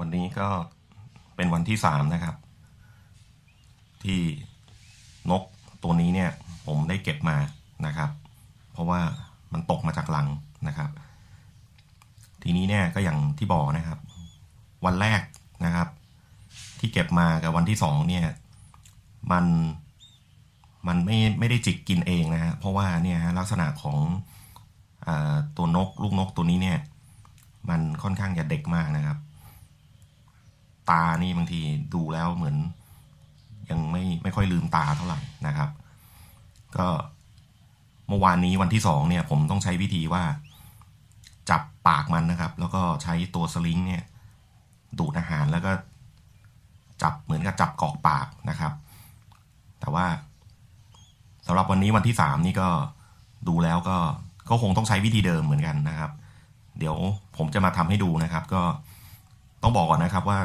วันนี้ก็เป็นวันที่สามนะครับ ที่นกตัวนี้เนี่ยผมได้เก็บมานะครับ เพราะว่ามันตกมาจากหลังนะครับ ทีนี้เนี่ยก็อย่างที่บอกนะครับ วันแรกนะครับ ที่เก็บมากับวันที่สองเนี่ยมันมันไม่ไม่ได้จิกกินเองนะฮะเพราะว่าเนี่ยฮะลักษณะของอตัวนกลูกนกตัวนี้เนี่ย มันค่อนข้างจะเด็กมากนะครับ ตานี่บางทีดูแล้วเหมือน ยังไม่ไม่ค่อยลืมตาเท่าไหร่นะครับ ก็เมื่อวานนี้วันที่สองเนี่ย ผมต้องใช้วิธีว่า จับปากมันนะครับ แล้วก็ใช้ตัวสลิงเนี่ย ดูดอาหารแล้วก็ จับเหมือนกับจับกอกปากนะครับ แต่ว่าสำหรับวันนี้วันที่สามนี่ก็ดูแล้วก็ก็คงต้องใช้วิธีเดิมเหมือนกันนะครับ เดี๋ยวผมจะมาทำให้ดูนะครับ ก็ต้องบอกก่อนนะครับว่า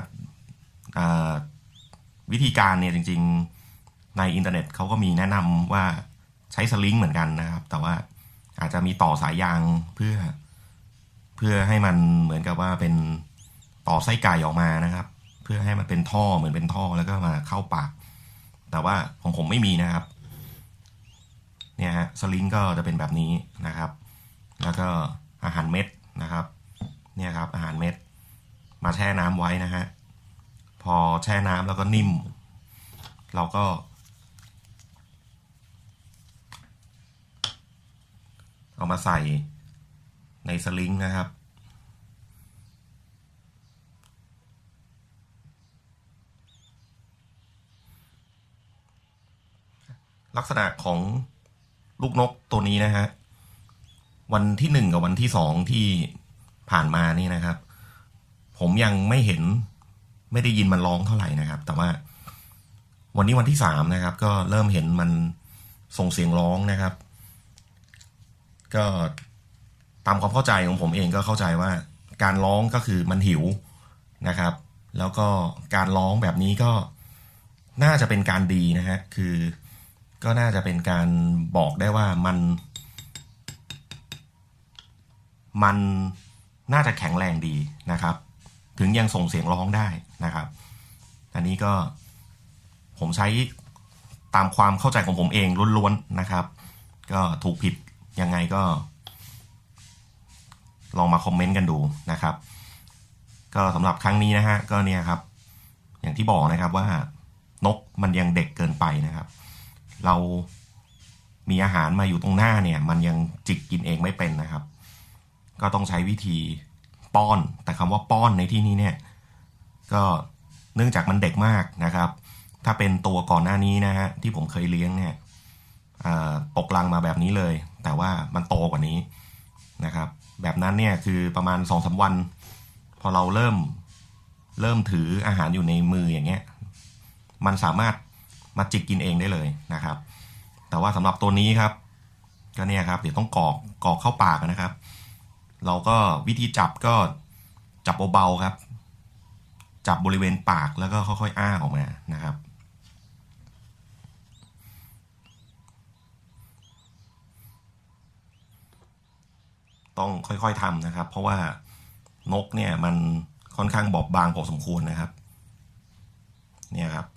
วิธีการเนี่ยจริง ๆในอินเทอร์เน็ตเขาก็มีแนะนำว่าใช้สลิงเหมือนกันนะครับ แต่ว่าอาจจะมีต่อสายยางเพื่อ เพื่อให้มันเหมือนกับว่าเป็นต่อไส้ไก่ออกมานะครับ เพื่อให้มันเป็นท่อเหมือนเป็นท่อแล้วก็มาเข้าปาก แต่ว่าของผมไม่มีนะครับ เนี่ยฮะสลิงก็จะเป็นแบบนี้นะครับ แล้วก็อาหารเม็ดนะครับ เนี่ยครับอาหารเม็ด มาแช่น้ำไว้นะฮะ พอแช่น้ำแล้วก็นิ่ม เราก็ เอามาใส่ในสลิงนะครับ ลักษณะของลูกนกตัวนี้นะฮะ วันที่หนึ่งกับวันที่สองที่ผ่านมานี่นะครับ ผมยังไม่เห็น ไม่ได้ยินมันร้องเท่าไหร่นะครับ แต่ว่าวันนี้วันที่สามนะครับ ก็เริ่มเห็นมันส่งเสียงร้องนะครับ ก็ตามความเข้าใจของผมเองก็เข้าใจว่า การร้องก็คือมันหิวนะครับ แล้วก็การร้องแบบนี้ก็น่าจะเป็นการดีนะฮะคือก็น่าจะเป็นการบอกได้ว่ามัน มันน่าจะแข็งแรงดีนะครับ ถึงยังส่งเสียงร้องได้นะครับ อันนี้ก็ผมใช้ตามความเข้าใจของผมเองล้วนๆนะครับ ก็ถูกผิดยังไงก็ ลองมาคอมเมนต์กันดูนะครับ ก็สำหรับครั้งนี้นะฮะก็เนี่ยครับ อย่างที่บอกนะครับว่านกมันยังเด็กเกินไปนะครับ เรามีอาหารมาอยู่ตรงหน้าเนี่ย มันยังจิกกินเองไม่เป็นนะครับ ก็ต้องใช้วิธีป้อน คำว่าป้อนในที่นี้เนี่ยก็เนื่องจากมันเด็กมากนะครับ ถ้าเป็นตัวก่อนหน้านี้นะฮะที่ผมเคยเลี้ยงเนี่ยตกลังมาแบบนี้เลย แต่ว่ามันโตกว่านี้นะครับ แบบนั้นเนี่ยคือประมาณสองสาวัน พอเราเริ่มเริ่มถืออาหารอยู่ในมืออย่างเงี้ยมันสามารถมาจิกกินเองได้เลยนะครับ แต่ว่าสำหรับตัวนี้ครับ ก็เนี่ยครับ เดี๋ยวต้องกอกกอกเข้าปากนะครับ เราก็วิธีจับก็ จับเบาๆครับ จับบริเวณปากแล้วก็ค่อยๆอ้าออกมานะครับ ต้องค่อยๆทำนะครับ เพราะว่านกเนี่ยมันค่อนข้างบอบบางพอสมควรนะครับ เนี่ยครับ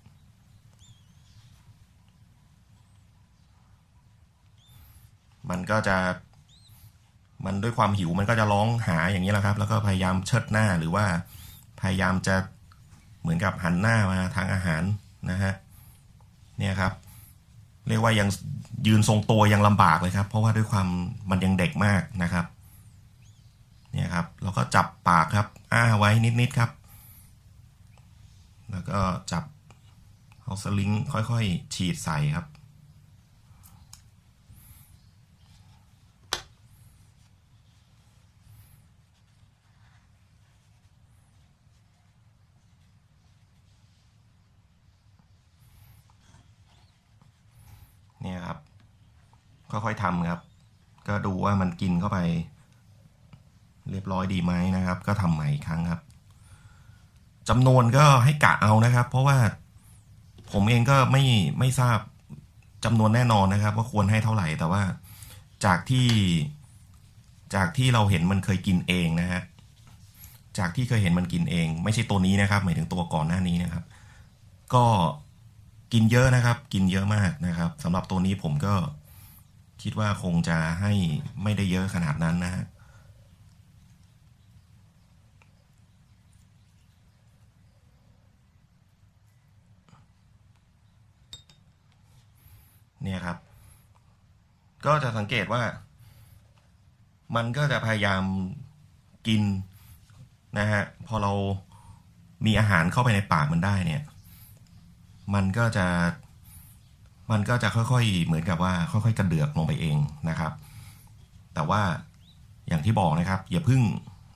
มันก็จะ มันด้วยความหิวมันก็จะร้องหาอย่างนี้แหละครับ แล้วก็พยายามเชิดหน้าหรือว่าพยายามจะเหมือนกับหันหน้ามาทางอาหารนะฮะเนี่ยครับ เรียกว่ายังยืนทรงตัวยังลำบากเลยครับ เพราะว่าด้วยความมันยังเด็กมากนะครับเนี่ยครับเราก็จับปากครับ อ้าไว้นิดๆครับ แล้วก็จับเอาสลิงค่อยๆ ฉีดใส่ครับ เนี่ยครับ ค่อยๆทำครับ ก็ดูว่ามันกินเข้าไป เรียบร้อยดีไหมนะครับ ก็ทำใหม่อีกครั้งครับจำนวนก็ให้กะเอานะครับ เพราะว่าผมเองก็ไม่ไม่ทราบจำนวนแน่นอนนะครับ ว่าควรให้เท่าไหร่แต่ว่าจากที่จากที่เราเห็นมันเคยกินเองนะฮะจากที่เคยเห็นมันกินเอง ไม่ใช่ตัวนี้นะครับ หมายถึงตัวก่อนหน้านี้นะครับ ก็ กินเยอะนะครับ กินเยอะมากนะครับสำหรับตัวนี้ผมก็คิดว่าคงจะให้ไม่ได้เยอะขนาดนั้นนะฮะเนี่ยครับ ก็จะสังเกตว่า มันก็จะพยายามกินนะฮะ พอเรามีอาหารเข้าไปในปากมันได้เนี่ย มันก็จะมันก็จะค่อยๆ เหมือนกับว่าค่อยๆ กระเดือกลงไปเองนะครับ แต่ว่าอย่างที่บอกนะครับ อย่าเพึ่ง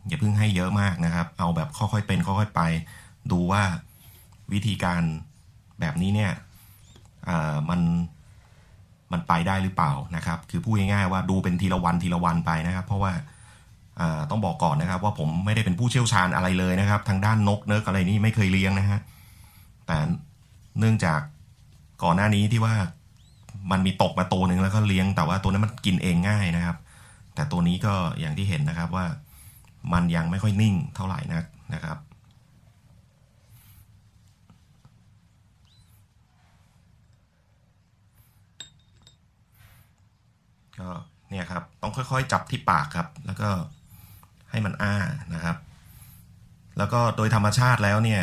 อย่าเพึ่งให้เยอะมากนะครับ เอาแบบค่อยๆเป็นค่อยๆไป ดูว่าวิธีการแบบนี้เนี่ยมันมันไปได้หรือเปล่านะครับ คือพูดง่ายๆว่าดูเป็นทีละวันทีละวันไปนะครับ เพราะว่าอ่าต้องบอกก่อนนะครับ ว่าผมไม่ได้เป็นผู้เชี่ยวชาญอะไรเลยนะครับ ทางด้านนกเนิร์กอะไรนี่ไม่เคยเลี้ยงนะฮะแต่ เนื่องจากก่อนหน้านี้ที่ว่ามันมีตกมาตัวหนึ่งแล้วก็เลี้ยง แต่ว่าตัวนั้นมันกินเองง่ายนะครับ แต่ตัวนี้ก็อย่างที่เห็นนะครับว่ามันยังไม่ค่อยนิ่งเท่าไหร่นักนะครับ ก็เนี่ยครับต้องค่อยๆ จับที่ปากครับ แล้วก็ให้มันอ้านะครับ แล้วก็โดยธรรมชาติแล้วเนี่ย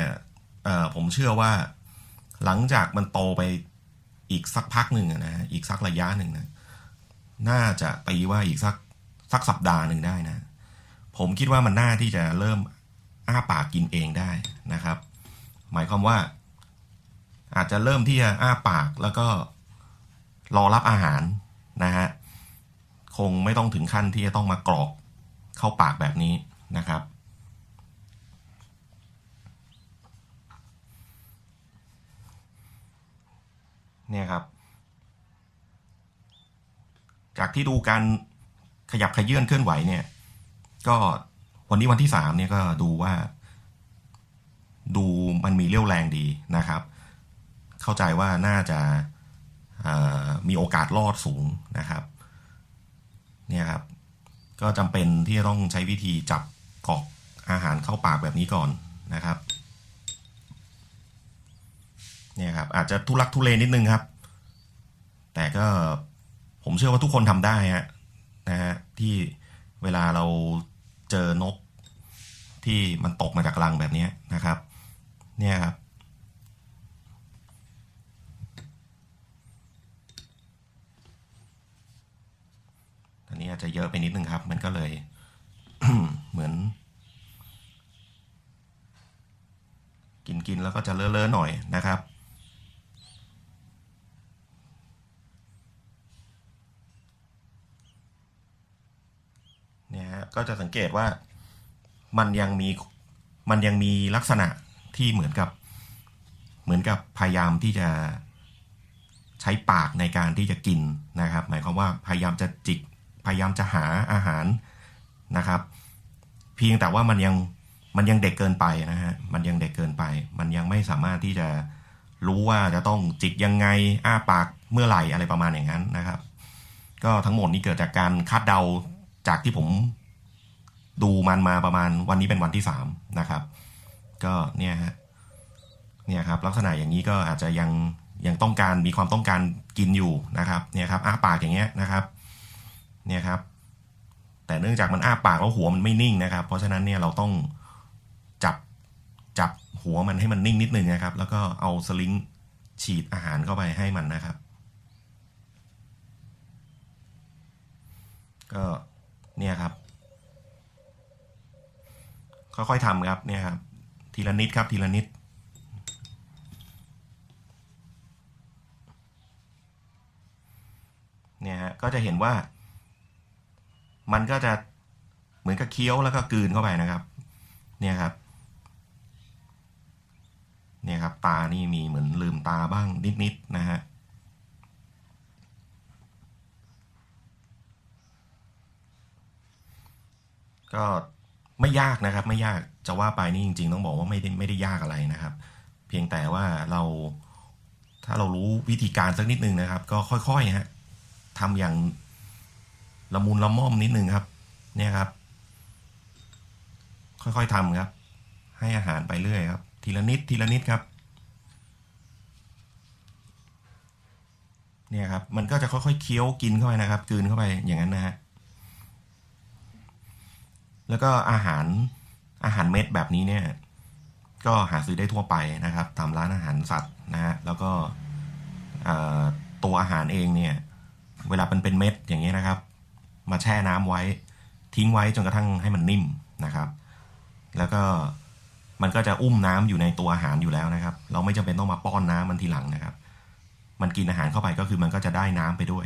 ผมเชื่อว่า หลังจากมันโตไปอีกสักพักหนึ่งนะฮะอีกสักระยะหนึ่งนะน่าจะตีว่าอีกสักสักสัปดาห์หนึ่งได้นะ ผมคิดว่ามันน่าที่จะเริ่มอ้าปากกินเองได้นะครับ หมายความว่า อาจจะเริ่มที่จะอ้าปากแล้วก็รอรับอาหารนะฮะคงไม่ต้องถึงขั้นที่จะต้องมากรอกเข้าปากแบบนี้นะครับ เนี่ยครับ จากที่ดูการขยับขยื่นเคลื่อนไหวเนี่ย ก็วันนี้วันที่สามเนี่ยก็ดูว่า ดูมันมีเรี่ยวแรงดีนะครับ เข้าใจว่าน่าจะมีโอกาสรอดสูงนะครับ เนี่ยครับ ก็จำเป็นที่จะต้องใช้วิธีจับกอกอาหารเข้าปากแบบนี้ก่อนนะครับ เนี่ยครับอาจจะทุลักทุเลนิดนึงครับ แต่ก็ผมเชื่อว่าทุกคนทำได้ฮะนะฮะที่เวลาเราเจอนกที่มันตกมาจากรังแบบนี้นะครับ เนี่ยครับ อันนี้อาจจะเยอะไปนิดนึงครับ มันก็เลยเหมือน กินกินแล้วก็จะเลอะๆหน่อยนะครับ เนี่ยฮะ ก็จะสังเกตว่ามันยังมีมันยังมีลักษณะที่เหมือนกับเหมือนกับพยายามที่จะใช้ปากในการที่จะกินนะครับ หมายความว่าพยายามจะจิกพยายามจะหาอาหารนะครับ เพียงแต่ว่ามันยังมันยังเด็กเกินไปนะฮะมันยังเด็กเกินไป มันยังไม่สามารถที่จะรู้ว่าจะต้องจิกยังไงอ้าปากเมื่อไหร่อะไรประมาณอย่างนั้นนะครับ ก็ทั้งหมดนี้เกิดจากการคาดเดาจากที่ผม ดูมันมาประมาณวันนี้เป็นวันที่สามนะครับ ก็เนี่ยฮะเนี่ยครับ ลักษณะอย่างนี้ก็อาจจะยังยังต้องการมีความต้องการกินอยู่นะครับเนี่ยครับอ้าปากอย่างเงี้ยนะครับเนี่ยครับ แต่เนื่องจากมันอ้าปากแล้วหัวมันไม่นิ่งนะครับ เพราะฉะนั้นเนี่ยเราต้องจับจับหัวมันให้มันนิ่งนิดนึงนะครับ แล้วก็เอาสลิงฉีดอาหารเข้าไปให้มันนะครับ ก็เนี่ยครับ ค่อยๆทำครับเนี่ยครับทีละนิดครับทีละนิดเนี่ยฮะก็จะเห็นว่า มันก็จะเหมือนกับเคี้ยวแล้วก็กลืนเข้าไปนะครับ เนี่ยครับ เนี่ยครับ ตานี่มีเหมือนลืมตาบ้างนิดๆนะฮะก็ ไม่ยากนะครับ ไม่ยากจะว่าไปนี่จริง ๆ ต้องบอกว่าไม่ได้ไม่ได้ยากอะไรนะครับ เพียงแต่ว่าเราถ้าเรารู้วิธีการสักนิดนึงนะครับ ก็ค่อยๆฮะทำอย่างละมุนละม่อมนิดนึงครับ เนี่ยครับ ค่อยๆทำครับ ให้อาหารไปเรื่อยครับ ทีละนิดทีละนิดครับ เนี่ยครับ มันก็จะค่อยๆเคี้ยวกินเข้าไปนะครับ กืนเข้าไปอย่างนั้นนะฮะ แล้วก็อาหารอาหารเม็ดแบบนี้เนี่ย ก็หาซื้อได้ทั่วไปนะครับ ตามร้านอาหารสัตว์นะฮะแล้วก็ตัวอาหารเองเนี่ย เวลาเป็นเป็นเม็ดอย่างนี้ยนะครับ มาแช่น้ำไว้ทิ้งไว้จนกระทั่งให้มันนิ่มนะครับ แล้วก็มันก็จะอุ้มน้ำอยู่ในตัวอาหารอยู่แล้วนะครับ เราไม่จำเป็นต้องมาป้อนน้ำมันทีหลังนะครับ มันกินอาหารเข้าไปก็คือมันก็จะได้น้ำไปด้วย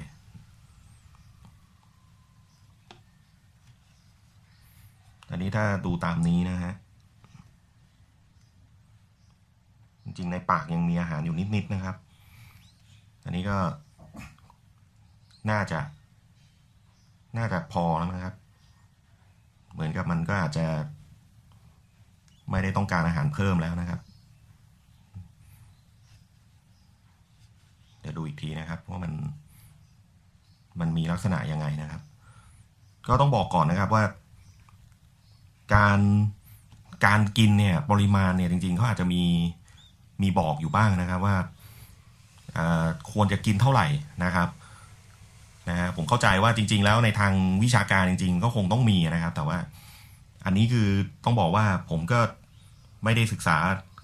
อันนี้ถ้าดูตามนี้นะฮะ จริง ๆ ในปากยังมีอาหารอยู่นิด ๆ นะครับ อันนี้ก็น่าจะ น่าจะพอแล้วนะครับ เหมือนกับมันก็อาจจะ ไม่ได้ต้องการอาหารเพิ่มแล้วนะครับ เดี๋ยวดูอีกทีนะครับว่ามัน มันมีลักษณะยังไงนะครับ ก็ต้องบอกก่อนนะครับว่า การการกินเนี่ยปริมาณเนี่ยจริงๆเขาอาจจะมีมีบอกอยู่บ้างนะครับว่าควรจะกินเท่าไหร่นะครับนะฮะผมเข้าใจว่าจริง ๆ แล้วในทางวิชาการจริง ๆ ก็คงต้องมีนะครับ แต่ว่าอันนี้คือต้องบอกว่าผมก็ไม่ได้ศึกษา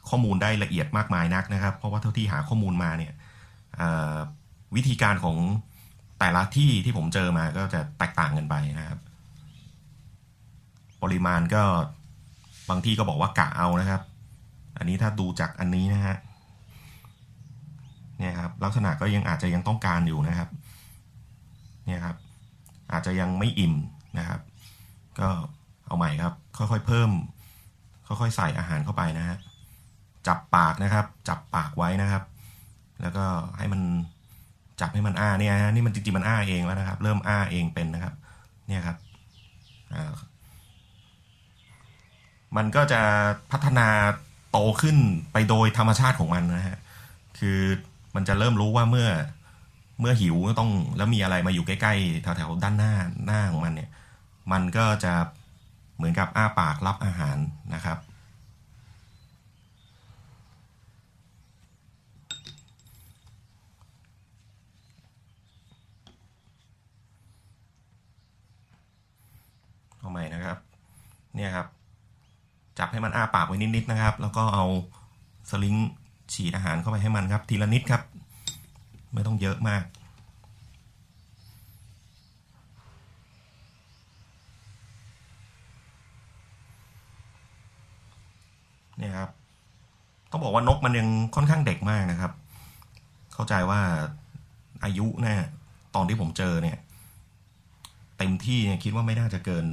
ข้อมูลได้ละเอียดมากมายนักนะครับ เพราะว่าเท่าที่หาข้อมูลมาเนี่ยวิธีการของแต่ละที่ที่ผมเจอมาก็จะแตกต่างกันไปนะครับ ปริมาณก็บางที่ก็บอกว่ากะเอานะครับ อันนี้ถ้าดูจากอันนี้นะฮะเนี่ยครับลักษณะก็ยังอาจจะยังต้องการอยู่นะครับเนี่ยครับอาจจะยังไม่อิ่มนะครับ ก็เอาใหม่ครับ ค่อยๆเพิ่ม ค่อยๆใส่อาหารเข้าไปนะฮะจับปากนะครับ จับปากไว้นะครับ แล้วก็ให้มันจับให้มันอ้าเนี่ยฮะนี่มันจริงๆมันอ้าเองแล้วนะครับ เริ่มอ้าเองเป็นนะครับ เนี่ยครับอ่า มันก็จะพัฒนาโตขึ้นไปโดยธรรมชาติของมันนะฮะ คือมันจะเริ่มรู้ว่าเมื่อเมื่อหิวก็ต้องแล้วมีอะไรมาอยู่ใกล้ๆแถวๆด้านหน้าหน้าของมันเนี่ย มันก็จะเหมือนกับอ้าปากรับอาหารนะครับ เอาใหม่นะครับ เนี่ยครับ จับให้มันอ้าปากไว้นิดๆนะครับ แล้วก็เอาสลิงฉีดอาหารเข้าไปให้มันครับ ทีละนิดครับ ไม่ต้องเยอะมาก เนี่ยครับ ต้องบอกว่านกมันยังค่อนข้างเด็กมากนะครับ เข้าใจว่าอายุเนี่ยตอนที่ผมเจอเนี่ย เต็มที่เนี่ยคิดว่าไม่น่าจะเกิน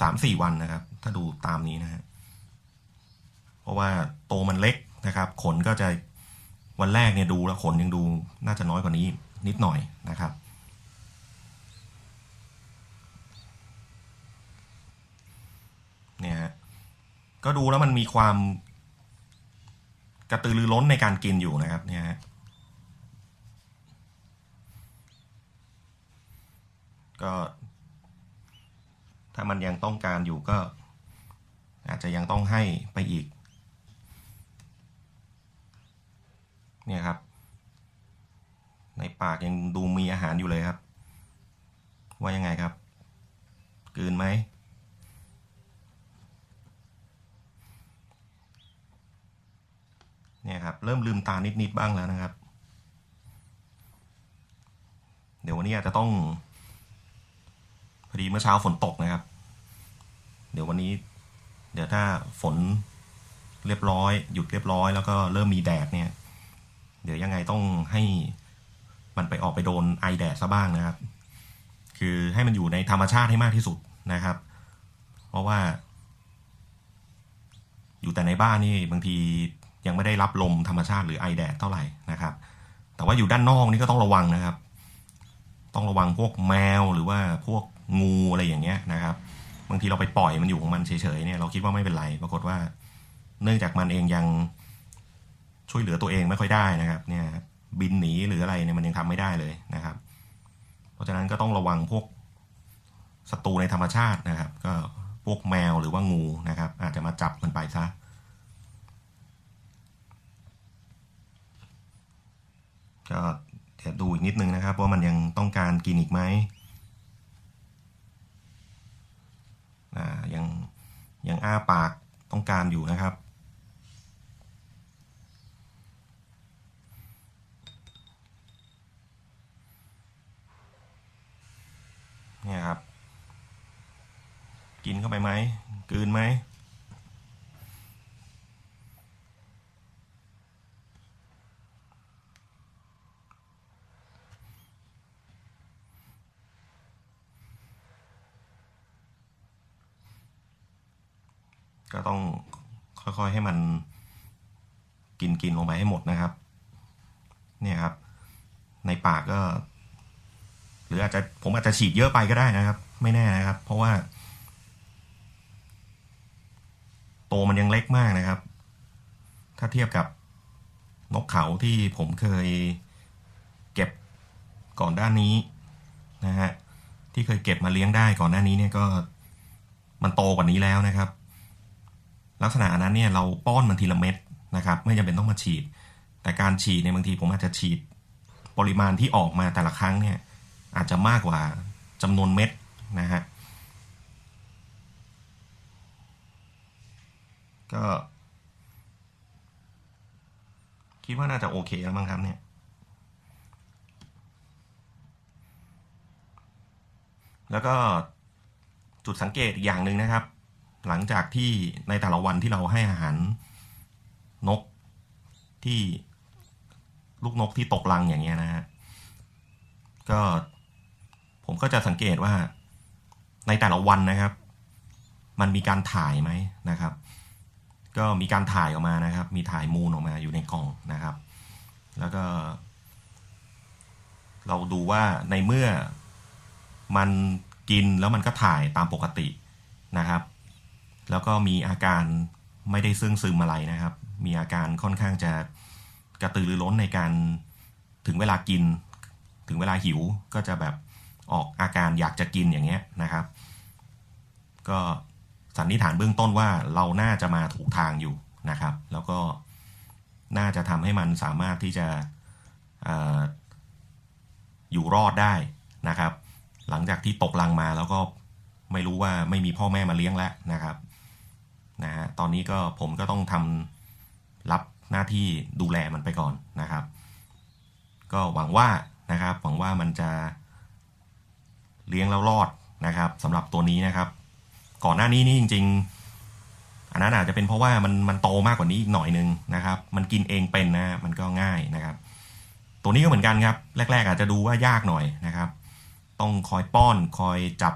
สามสี่วันนะครับ ถ้าดูตามนี้นะฮะเพราะว่าโตมันเล็กนะครับ ขนก็จะวันแรกเนี่ยดูแล้วขนยังดูน่าจะน้อยกว่านี้นิดหน่อยนะครับ เนี่ยฮะก็ดูแล้วมันมีความกระตือรือร้นในการกินอยู่นะครับ เนี่ยฮะก็ ถ้ามันยังต้องการอยู่ก็ อาจจะยังต้องให้ไปอีก เนี่ยครับ ในปากยังดูมีอาหารอยู่เลยครับ ว่ายังไงครับ กืนไหมเนี่ยครับ เริ่มลืมตานิด ๆ บ้างแล้วนะครับ เดี๋ยววันนี้อาจจะต้อง อดีเมื่อเช้าฝนตกนะครับ เดี๋ยววันนี้ เดี๋ยวถ้าฝนเรียบร้อย หยุดเรียบร้อยแล้วก็เริ่มมีแดดเนี่ย เดี๋ยวยังไงต้องให้มันไปออกไปโดนไอแดดซะบ้างนะครับ คือให้มันอยู่ในธรรมชาติให้มากที่สุดนะครับ เพราะว่า อยู่แต่ในบ้านนี่บางทียังไม่ได้รับลมธรรมชาติหรือไอแดดเท่าไหร่นะครับ แต่ว่าอยู่ด้านนอกนี่ก็ต้องระวังนะครับ ต้องระวังพวกแมวหรือว่าพวก งูอะไรอย่างเงี้ยนะครับบางทีเราไปปล่อยมันอยู่ของมันเฉยๆเนี่ยเราคิดว่าไม่เป็นไรปรากฏว่า เนื่องจากมันเองยังช่วยเหลือตัวเองไม่ค่อยได้นะครับ เนี่ยบินหนีหรืออะไรเนี่ยมันยังทำไม่ได้เลยนะครับ เพราะฉะนั้นก็ต้องระวังพวกศัตรูในธรรมชาตินะครับ ก็พวกแมวหรือว่างูนะครับ อาจจะมาจับมันไปซะก็เดี๋ยวดูอีกนิดนึงนะครับ ว่ามันยังต้องการกินอีกไหม นะยังยังอ้าปากต้องการอยู่นะครับ เนี่ยครับ กินเข้าไปไหมกืนไหม ก็ต้องค่อยๆให้มันกินกินลงไปให้หมดนะครับ เนี่ยครับ ในปากก็ หรืออาจจะผมอาจจะฉีดเยอะไปก็ได้นะครับ ไม่แน่นะครับ เพราะว่า โตมันยังเล็กมากนะครับ ถ้าเทียบกับนกเขาที่ผมเคยเก็บก่อนด้านนี้นะฮะที่เคยเก็บมาเลี้ยงได้ก่อนหน้านี้เนี่ยก็มันโตกว่านี้แล้วนะครับ ลักษณะนั้นเนี่ยเราป้อนมันทีละเม็ดนะครับ ไม่จำเป็นต้องมาฉีด แต่การฉีดเนี่ยบางทีผมอาจจะฉีด ปริมาณที่ออกมาแต่ละครั้งเนี่ยอาจจะมากกว่าจำนวนเม็ดนะฮะก็ คิดว่าน่าจะโอเคแล้วมั้งครับเนี่ยแล้วก็จุดสังเกตอีกอย่างหนึ่งนะครับ หลังจากที่ในแต่ละวันที่เราให้อาหารนกที่ลูกนกที่ตกรังอย่างเงี้ยนะฮะก็ผมก็จะสังเกตว่าในแต่ละวันนะครับ มันมีการถ่ายไหมนะครับ ก็มีการถ่ายออกมานะครับ มีถ่ายมูลออกมาอยู่ในกล่องนะครับ แล้วก็ เราดูว่าในเมื่อมันกินแล้วมันก็ถ่ายตามปกตินะครับ แล้วก็มีอาการไม่ได้ซึ่งซึมอะไรนะครับ มีอาการค่อนข้างจะกระตือรือร้นในการถึงเวลากิน ถึงเวลาหิวก็จะแบบออกอาการอยากจะกินอย่างเงี้ยนะครับ ก็สันนิษฐานเบื้องต้นว่าเราน่าจะมาถูกทางอยู่นะครับ แล้วก็น่าจะทำให้มันสามารถที่จะอออยู่รอดได้นะครับ หลังจากที่ตกลังมาแล้วก็ไม่รู้ว่าไม่มีพ่อแม่มาเลี้ยงแล้วนะครับ นะฮะตอนนี้ก็ผมก็ต้องทำรับหน้าที่ดูแลมันไปก่อนนะครับ ก็หวังว่านะครับหวังว่ามันจะเลี้ยงแล้วรอดนะครับสำหรับตัวนี้นะครับ ก่อนหน้านี้นี่จริง ๆ อันนั้นอาจจะเป็นเพราะว่ามันมันโตมากกว่านี้อีกหน่อยนึงนะครับ มันกินเองเป็นนะมันก็ง่ายนะครับ ตัวนี้ก็เหมือนกันครับ แรก ๆ อาจจะดูว่ายากหน่อยนะครับ ต้องคอยป้อนคอยจับ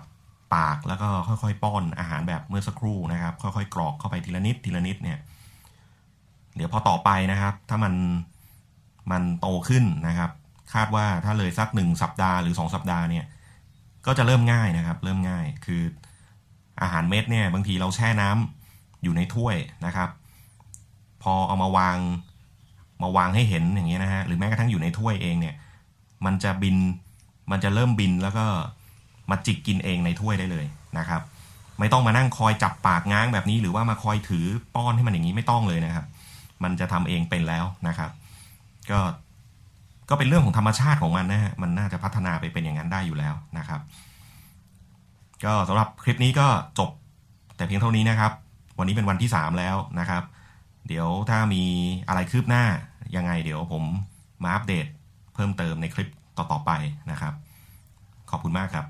ปากแล้วก็ค่อยๆ ป้อนอาหารแบบเมื่อสักครู่นะครับ ค่อยๆ กรอกเข้าไปทีละนิดทีละนิดเนี่ยเดี๋ยวพอต่อไปนะครับ ถ้ามันมันโตขึ้นนะครับ คาดว่าถ้าเลยสักหนึ่งสัปดาห์หรือสองสัปดาห์เนี่ย ก็จะเริ่มง่ายนะครับ เริ่มง่ายคืออาหารเม็ดเนี่ยบางทีเราแช่น้ำอยู่ในถ้วยนะครับ พอเอามาวางมาวางให้เห็นอย่างเงี้ยนะฮะหรือแม้กระทั่งอยู่ในถ้วยเองเนี่ย มันจะบินมันจะเริ่มบินแล้วก็ มาจิกกินเองในถ้วยได้เลยนะครับ ไม่ต้องมานั่งคอยจับปากง้างแบบนี้หรือว่ามาคอยถือป้อนให้มันอย่างนี้ไม่ต้องเลยนะครับ มันจะทำเองเป็นแล้วนะครับ ก็ก็เป็นเรื่องของธรรมชาติของมันนะฮะมันน่าจะพัฒนาไปเป็นอย่างนั้นได้อยู่แล้วนะครับ ก็สำหรับคลิปนี้ก็จบแต่เพียงเท่านี้นะครับ วันนี้เป็นวันที่ 3 แล้วนะครับ เดี๋ยวถ้ามีอะไรคืบหน้ายังไง เดี๋ยวผมมาอัปเดตเพิ่มเติมในคลิปต่อๆไปนะครับ ขอบคุณมากครับ